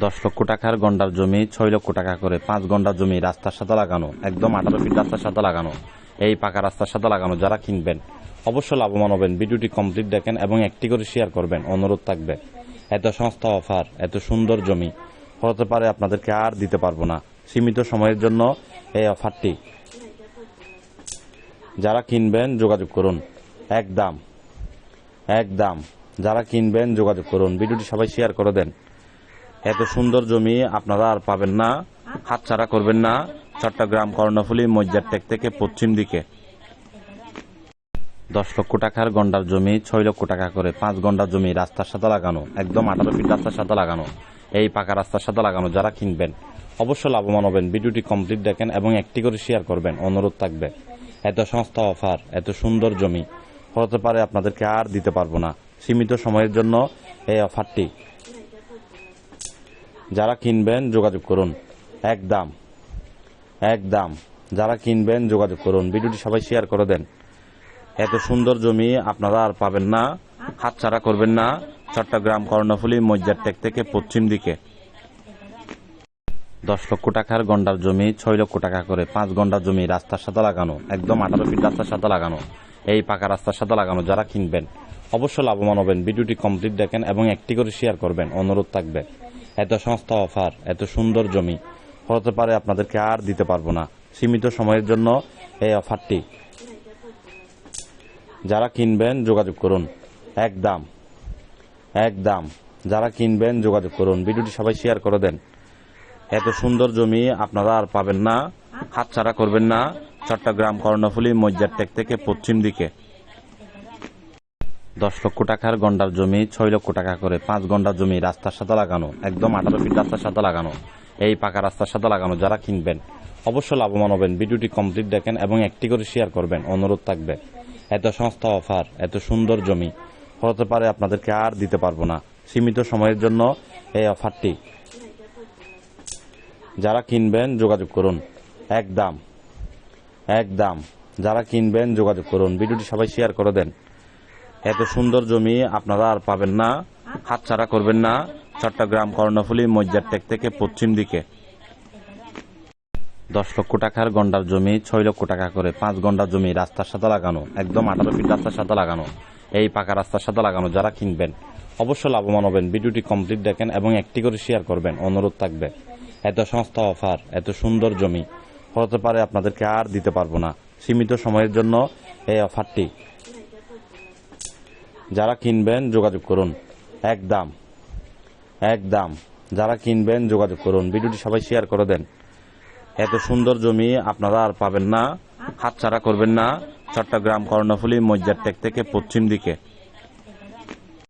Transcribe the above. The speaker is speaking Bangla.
দশ লক্ষ টাকার গন্ডার জমি, ছয় লক্ষ টাকা করে পাঁচ গন্ডার জমি রাস্তার সাথে লাগানো, একদম আঠারো ফিট রাস্তার সাথে লাগানো, এই পাকা রাস্তার সাথে লাগানো যারা কিনবেন, অবশ্যই লাভবান হবেন। ভিডিওটি কমপ্লিট দেখেন এবং একটি করে শেয়ার করবেন। অনুরোধ থাকবে, এত সংস্থা অফার এত সুন্দর জমি, হতে পারে আপনাদেরকে আর দিতে পারব না। সীমিত সময়ের জন্য এই অফারটি যারা কিনবেন, যোগাযোগ করুন। এক দাম এক দাম যারা কিনবেন, যোগাযোগ করুন। ভিডিওটি সবাই শেয়ার করে দেন। এত সুন্দর জমি আপনারা আর পাবেন না, হাতছাড়া করবেন না। চট্টগ্রাম, কর্ণফুলী মজ্জারটেক থেকে পশ্চিম দিকে। দশ লক্ষ টাকার গন্ডার জমি, ছয় লক্ষ টাকা করে পাঁচ গন্ডার জমি রাস্তার সাথে লাগানো, একদম আঠারো ফিট রাস্তার সাথে লাগানো, এই পাকা রাস্তার সাথে লাগানো যারা কিনবেন, অবশ্যই লাভবান হবেন। ভিডিওটি কমপ্লিট দেখেন এবং একটি করে শেয়ার করবেন, অনুরোধ থাকবে। এত সংস্থা অফার এত সুন্দর জমি, হতে পারে আপনাদেরকে আর দিতে পারব না। সীমিত সময়ের জন্য এই অফারটি যারা কিনবেন যোগাযোগ করুন। এক দাম। এক দাম। যারা কিনবেন যোগাযোগ করুন। ভিডিওটি সবাই শেয়ার করে দেন। এত সুন্দর জমি আপনারা আর পাবেন না। হাতছাড়া করবেন না। চট্টগ্রাম, কর্ণফুলী মজ্জারটেক থেকে পশ্চিম দিকে। দশ লক্ষ টাকার গন্ডার জমি, ছয় লক্ষ টাকা করে পাঁচ গন্ডার জমি রাস্তার সাথে লাগানো। একদম আঠারো ফিট রাস্তার সাথে লাগানো। এই পাকা রাস্তার সাথে লাগানো যারা কিনবেন। অবশ্যই লাভবান হবেন। ভিডিওটি কমপ্লিট দেখেন এবং একটি করে শেয়ার করবেন। অনুরোধ থাকবে। এত সংস্থা অফার, এত সুন্দর জমি। হতে পারে আপনাদেরকে আর দিতে পারব না। সীমিত সময়ের জন্য এই অফারটি। যারা কিনবেন, যোগাযোগ করুন। এক দাম। এক দাম। যারা কিনবেন, যোগাযোগ করুন। ভিডিওটি সবাই শেয়ার করে দেন। এত সুন্দর জমি আপনারা আর পাবেন না। হাতছাড়া করবেন না। চট্টগ্রাম, কর্ণফুলী মজ্জারটেক থেকে পশ্চিম দিকে। দশ লক্ষ টাকার গন্ডার জমি, ছয় লক্ষ টাকা করে পাঁচ গন্ডার জমি রাস্তার সাথে লাগানো, একদম আঠারো ফিট রাস্তার সাথে লাগানো, এই পাকা রাস্তার সাথে লাগানো যারা কিনবেন, অবশ্যই লাভবান হবেন। ভিডিওটি কমপ্লিট দেখেন এবং একটি করে শেয়ার করবেন। অনুরোধ থাকবে, এত সংস্থা অফার এত সুন্দর জমি, হতে পারে আপনাদেরকে আর দিতে পারব না। সীমিত সময়ের জন্য এই অফারটি যারা কিনবেন, যোগাযোগ করুন। এক দাম এক দাম যারা কিনবেন, যোগাযোগ করুন। ভিডিওটি সবাই শেয়ার করে দেন। এত সুন্দর জমি আপনারা আর পাবেন না। হাতছাড়া করবেন না। চট্টগ্রাম, কর্ণফুলী মজ্জারটেক থেকে পশ্চিম দিকে। দশ লক্ষ টাকার গন্ডার জমি, ছয় লক্ষ টাকা করে পাঁচ গন্ডার জমি রাস্তার সাথে লাগানো, একদম আঠারো ফিট রাস্তার সাথে লাগানো, এই পাকা রাস্তার সাথে লাগানো যারা কিনবেন, অবশ্যই লাভবান হবেন। ভিডিওটি কমপ্লিট দেখেন এবং একটি করে শেয়ার করবেন। অনুরোধ থাকবে, এত সংস্থা অফার এত সুন্দর জমি, হতে পারে আপনাদেরকে আর দিতে পারব না। সীমিত সময়ের জন্য এই অফারটি যারা কিনবেন যোগাযোগ করুন। এক দাম। এক দাম। যারা কিনবেন যোগাযোগ করুন। ভিডিওটি সবাই শেয়ার করে দেন। এত সুন্দর জমি আপনারা আর পাবেন না। হাতছাড়া করবেন না। চট্টগ্রাম, কর্ণফুলী মজ্জারটেক থেকে পশ্চিম দিকে।